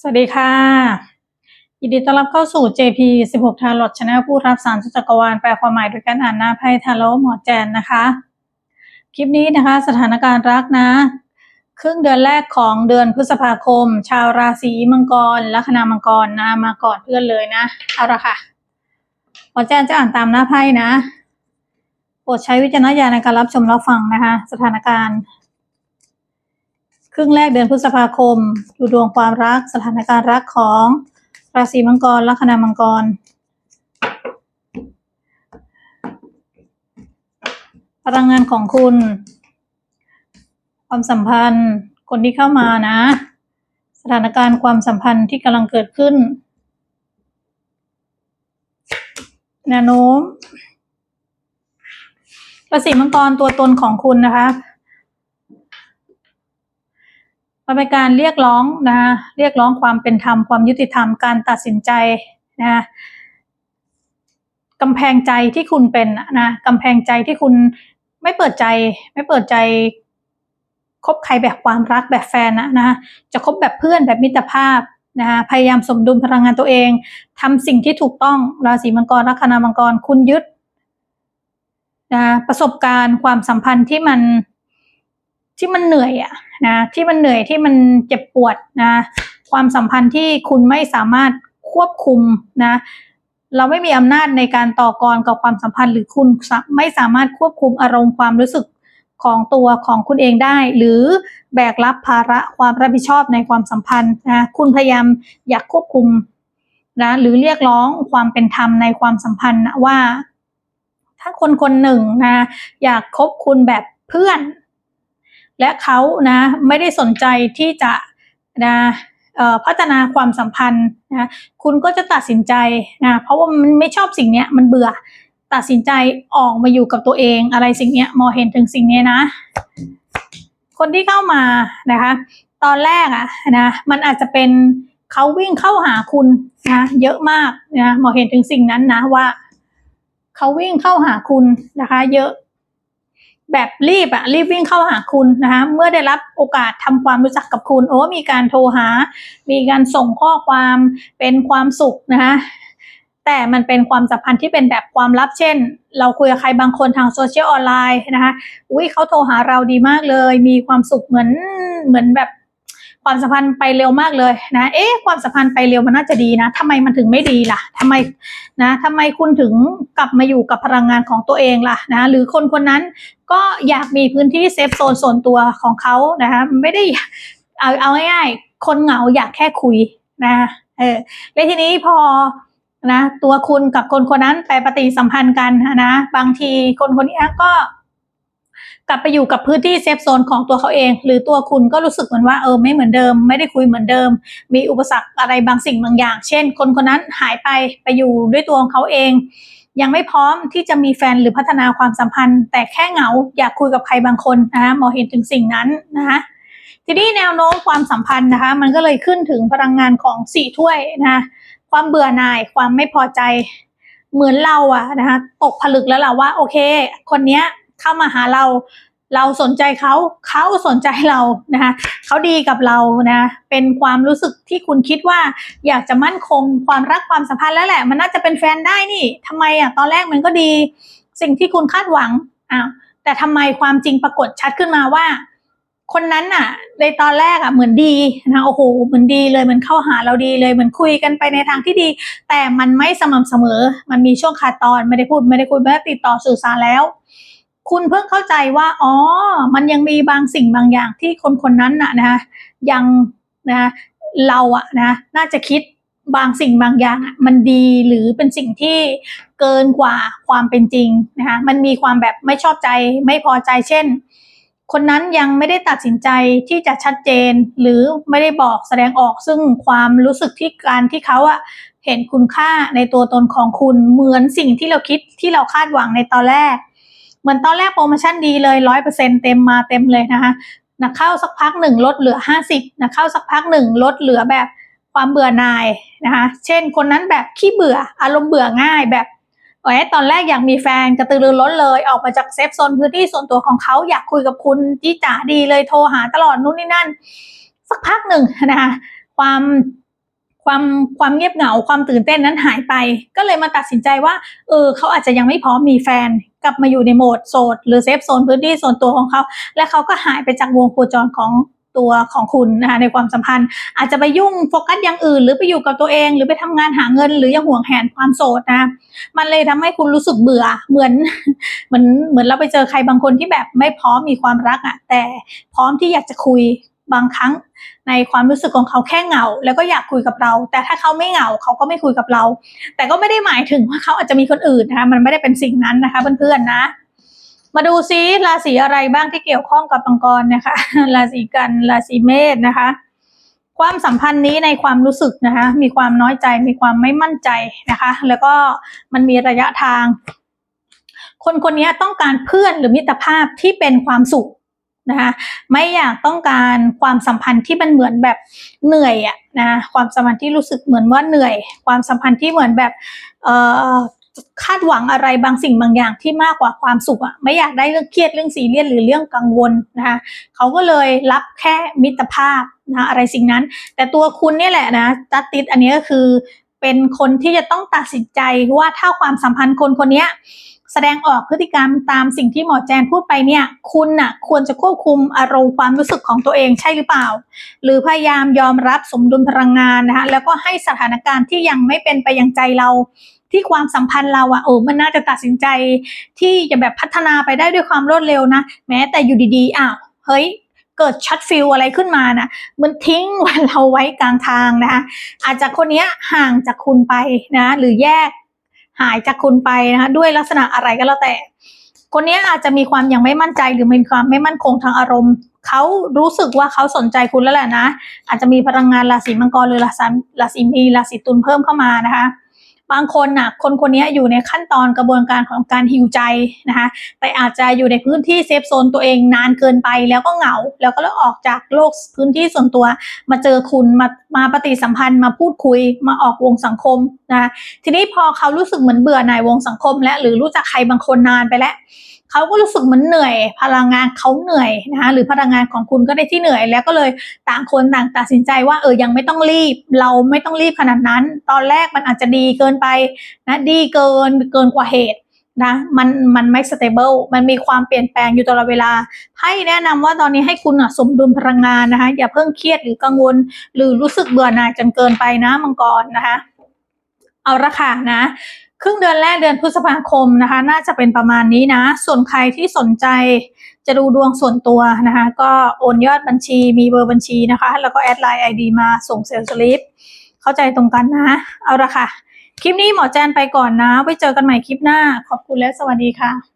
สวัสดีค่ะ ยินดีต้อนรับเข้าสู่ JP 16 ทาร์ลอตชาแนลผู้รับสารจักรวาลแปลความหมายโดยการอ่านหน้าไพ่ทาโร่หมอแจนนะคะ คลิปนี้นะคะสถานการณ์รักนะ ครึ่งเดือนแรกของเดือนพฤษภาคม ชาวราศีมังกร ลัคนามังกรนะมาก่อนเพื่อนเลยนะ เอาละค่ะ หมอแจนจะอ่านตามหน้าไพ่นะ โปรดใช้วิจารณญาณในการรับชมรับฟังนะคะ สถานการณ์ ครึ่งแรกเดือนพฤษภาคม ดูดวงความรักสถานการณ์รักของราศีมังกรลัคนามังกร พลังงานของคุณ ความสัมพันธ์ คนที่เข้ามานะ สถานการณ์ความสัมพันธ์ที่กำลังเกิดขึ้นแนวโน้มราศีมังกรตัวตนของคุณนะคะ มันเป็นการเรียกร้องนะเรียกร้องความเป็นธรรมความยุติธรรมการตัดสินใจนะกำแพงใจที่คุณเป็นนะกำแพงใจที่คุณไม่เปิดใจ ไม่เปิดใจคบใครแบบความรักแบบแฟนนะนะจะคบแบบเพื่อนแบบมิตรภาพนะพยายามสมดุลพลังงานตัวเองทำสิ่งที่ถูกต้องราศีมังกรลัคนามังกรคุณยึดนะประสบการณ์ความสัมพันธ์ที่มัน ที่มันเหนื่อยอะนะที่มันเหนื่อยที่มันเจ็บปวดนะ ความสัมพันธ์ที่คุณไม่สามารถควบคุมนะ เราไม่มีอำนาจในการต่อกรกับความสัมพันธ์ หรือคุณไม่สามารถควบคุมอารมณ์ความรู้สึกของตัวของคุณเองได้ หรือแบกรับภาระความรับผิดชอบในความสัมพันธ์นะคุณพยายามอยากควบคุมนะหรือเรียกร้องความเป็นธรรมในความสัมพันธ์นะว่า ถ้าคนคนหนึ่งนะอยากคบคุณแบบเพื่อน และเขานะไม่ได้สนใจที่จะนะพัฒนาความสัมพันธ์นะคุณก็จะตัดสินใจนะเพราะว่ามันไม่ชอบสิ่งนี้มันเบื่อตัดสินใจออกมาอยู่กับตัวเอง อะไรสิ่งนี้มองเห็นถึงสิ่งนี้นะ คนที่เข้ามานะคะ ตอนแรกอะนะมันอาจจะเป็นเขาวิ่งเข้าหาคุณนะเยอะมากนะมองเห็นถึงสิ่งนั้นนะว่าเขาวิ่งเข้าหาคุณนะคะ เยอะ แบบรีบอะรีบวิ่งเข้าหาคุณนะคะเมื่อได้รับโอกาสทำความรู้จักกับคุณ โอ้มีการโทรหา มีการส่งข้อความเป็นความสุขนะคะแต่มันเป็นความสัมพันธ์ที่เป็นแบบความลับเช่น เราคุยกับใครบางคนทางโซเชียลออนไลน์นะคะอุ้ยเขาโทรหาเราดีมากเลย มีความสุขเหมือนเหมือนแบบ ความสัมพันธ์ไปเร็วมากเลยนะ เอ๊ะความสัมพันธ์ไปเร็วมันน่าจะดีนะทำไมมันถึงไม่ดีล่ะทำไมนะทำไมคุณถึงกลับมาอยู่กับพลังงานของตัวเองล่ะนะ หรือคนคนนั้นก็อยากมีพื้นที่เซฟโซนส่วนตัวของเขานะคะไม่ได้เอาเอาง่ายๆคนเหงาอยากแค่คุยนะเออแล้วทีนี้พอนะตัวคุณกับคนคนนั้นไปปฏิสัมพันธ์กันนะ บางทีคนคนนี้ก็ กลับไปอยู่กับพื้นที่เซฟโซนของตัวเขาเอง หรือตัวคุณก็รู้สึกเหมือนว่าเออไม่เหมือนเดิม ไม่ได้คุยเหมือนเดิม มีอุปสรรคอะไรบางสิ่งบางอย่าง เช่น คนคนนั้นหายไปไปอยู่ด้วยตัวของเขาเอง ยังไม่พร้อมที่จะมีแฟนหรือพัฒนาความสัมพันธ์ แต่แค่เหงาอยากคุยกับใครบางคนนะคะมองเห็นถึงสิ่งนั้นนะคะทีนี้แนวโน้มความสัมพันธ์นะคะ มันก็เลยขึ้นถึงพลังงานของสี่ถ้วยนะคะความเบื่อหน่ายความไม่พอใจเหมือนเราอะนะคะตกผลึกแล้วล่ะว่าโอเค คนเนี้ย เข้ามาหาเรา เราสนใจเขาเขาสนใจเรานะคะเขาดีกับเรานะเป็นความรู้สึกที่คุณคิดว่า อยากจะมั่นคงความรักความสัมพันธ์แล้วแหละ มันน่าจะเป็นแฟนได้นี่ทำไมอะตอนแรกมันก็ดี สิ่งที่คุณคาดหวังอ้าวแต่ทำไมความจริงปรากฏชัดขึ้นมาว่า คนนั้นน่ะ ในตอนแรกอะเหมือนดีนะโอ้โหเหมือนดีเลยเหมือนเข้าหาเราดีเลยเหมือนคุยกันไปในทางที่ดี แต่มันไม่สม่ำเสมอ มันมีช่วงขาดตอนไม่ได้พูดไม่ได้คุยไม่ได้ติดต่อสื่อสารแล้ว คุณเพิ่งเข้าใจว่า อ๋อ มันยังมีบางสิ่งบางอย่างที่คนคนนั้นน่ะนะยังนะเราอะนะน่าจะคิดบางสิ่งบางอย่างมันดีหรือเป็นสิ่งที่เกินกว่าความเป็นจริงนะคะมันมีความแบบไม่ชอบใจไม่พอใจเช่น คนนั้นยังไม่ได้ตัดสินใจที่จะชัดเจน หรือไม่ได้บอกแสดงออกซึ่งความรู้สึกที่การที่เขาอะเห็นคุณค่าในตัวตนของคุณเหมือนสิ่งที่เราคิดที่เราคาดหวังในตอนแรก เหมือนตอนแรกโปรโมชั่นดีเลยร้อยเปอร์เซ็นเต็มมาเต็มเลยนะคะนะเข้าสักพักหนึ่งลดเหลือห้าสิบนะเข้าสักพักหนึ่งลดเหลือแบบความเบื่อหน่ายนะคะเช่นคนนั้นแบบขี้เบื่ออารมณ์เบื่อง่ายแบบโอ้ยตอนแรกอยากมีแฟนกระตือรือร้นเลย ออกมาจากเซฟโซนพื้นที่ส่วนตัวของเขาอยากคุยกับคุณจี้จ๋าดีเลยโทรหาตลอดนู่นนี่นั่น สักพักหนึ่งนะคะความ ความความเงียบเหงาความตื่นเต้นนั้นหายไป ก็เลยมาตัดสินใจว่าเออเขาอาจจะยังไม่พร้อมมีแฟน กลับมาอยู่ในโหมดโสดหรือเซฟโซนพื้นที่ส่วนตัวของเขา และเขาก็หายไปจากวงโคจรของตัวของคุณนะคะในความสัมพันธ์ อาจจะไปยุ่งโฟกัสอย่างอื่น หรือไปอยู่กับตัวเอง หรือไปทำงานหาเงิน หรือยังห่วงแหนความโสดนะมันเลยทำให้คุณรู้สึกเบื่อเหมือนเหมือนเหมือนเราไปเจอใครบางคนที่แบบไม่พร้อมมีความรักอะ่ะแต่พร้อมที่อยากจะคุย บางครั้งในความรู้สึกของเขาแค่เหงา แล้วก็อยากคุยกับเรา แต่ถ้าเขาไม่เหงาเขาก็ไม่คุยกับเรา แต่ก็ไม่ได้หมายถึงว่าเขาอาจจะมีคนอื่นนะคะมันไม่ได้เป็นสิ่งนั้นนะคะเพื่อนๆนะ มาดูซิราศีอะไรบ้างที่เกี่ยวข้องกับมังกรนะคะราศีกันราศีเมษนะคะความสัมพันธ์นี้ในความรู้สึกนะคะมีความน้อยใจมีความไม่มั่นใจนะคะ แล้วก็มันมีระยะทาง คนคนนี้ต้องการเพื่อนหรือมิตรภาพที่เป็นความสุข นะคะไม่อยากต้องการความสัมพันธ์ที่มันเหมือนแบบเหนื่อยอะนะความสัมพันธ์ที่รู้สึกเหมือนว่าเหนื่อย ความสัมพันธ์ที่เหมือนแบบเอ่อคาดหวังอะไรบางสิ่งบางอย่างที่มากกว่าความสุขอะไม่อยากได้เรื่องเครียดเรื่องซีเรียสหรือเรื่องกังวลนะคะเขาก็เลยรับแค่มิตรภาพนะอะไรสิ่งนั้น แต่ตัวคุณนี่แหละนะตัดติดอันนี้ก็คือเป็นคนที่จะต้องตัดสินใจว่าถ้าความสัมพันธ์คนคนนี้ แสดงออกพฤติกรรมตามสิ่งที่หมอแจนพูดไปเนี่ย คุณน่ะควรจะควบคุมอารมณ์ความรู้สึกของตัวเองใช่หรือเปล่า หรือพยายามยอมรับสมดุลพลังงานนะคะแล้วก็ให้สถานการณ์ที่ยังไม่เป็นไปอย่างใจเราที่ความสัมพันธ์เราอะโอ้มันน่าจะตัดสินใจ ที่จะแบบพัฒนาไปได้ด้วยความรวดเร็วนะ แม้แต่อยู่ดีๆอ้าวเฮ้ยเกิดช็อตฟิลอะไรขึ้นมานะมันทิ้งวันเราไว้กลางทางนะคะอาจจะคนนี้ห่างจากคุณไปนะ หรือแยก หายจากคุณไปนะคะด้วยลักษณะอะไรก็แล้วแต่ คนนี้อาจจะมีความยังไม่มั่นใจหรือมีความไม่มั่นคงทางอารมณ์เขารู้สึกว่าเขาสนใจคุณแล้วแหละนะ อาจจะมีพลังงานราศีมังกรหรือราศีราศีมีราศีตุลเพิ่มเข้ามานะคะ บางคนน่ะคนคนนี้อยู่ในขั้นตอนกระบวนการของการหิวใจนะคะแต่อาจจะอยู่ในพื้นที่เซฟโซนตัวเองนานเกินไปแล้วก็เหงา แล้วก็เลยออกจากโลกพื้นที่ส่วนตัว มาเจอคุณมามาปฏิสัมพันธ์มาพูดคุยมาออกวงสังคมนะทีนี้พอเขารู้สึกเหมือนเบื่อหน่ายวงสังคม และหรือรู้จักใครบางคนนานไปแล้ว เขาก็รู้สึกเหมือนเหนื่อย พลังงานเขาเหนื่อยนะคะหรือพลังงานของคุณก็ได้ที่เหนื่อย แล้วก็เลยต่างคนต่างตัดสินใจว่าเออยังไม่ต้องรีบ เราไม่ต้องรีบขนาดนั้น ตอนแรกมันอาจจะดีเกินไปนะดีเกินเกินกว่าเหตุนะมันมันไม่ stable มันมีความเปลี่ยนแปลงอยู่ตลอดเวลา ให้แนะนำว่าตอนนี้ให้คุณอะสมดุลพลังงานนะคะ อย่าเพิ่งเครียดหรือกังวล หรือรู้สึกเบื่อหน่ายจนเกินไปนะมังกรนะคะ เอาละค่ะนะ ครึ่งเดือนแรกเดือนพฤษภาคมนะคะ น่าจะเป็นประมาณนี้นะ ส่วนใครที่สนใจจะดูดวงส่วนตัวนะคะ ก็โอนยอดบัญชีมีเบอร์บัญชีนะคะ แล้วก็แอดไลน์ไอดีมาส่งเซลล์สลิปเข้าใจตรงกันนะ เอาละค่ะ คลิปนี้หมอแจนไปก่อนนะ ไว้เจอกันใหม่คลิปหน้า ขอบคุณและสวัสดีค่ะ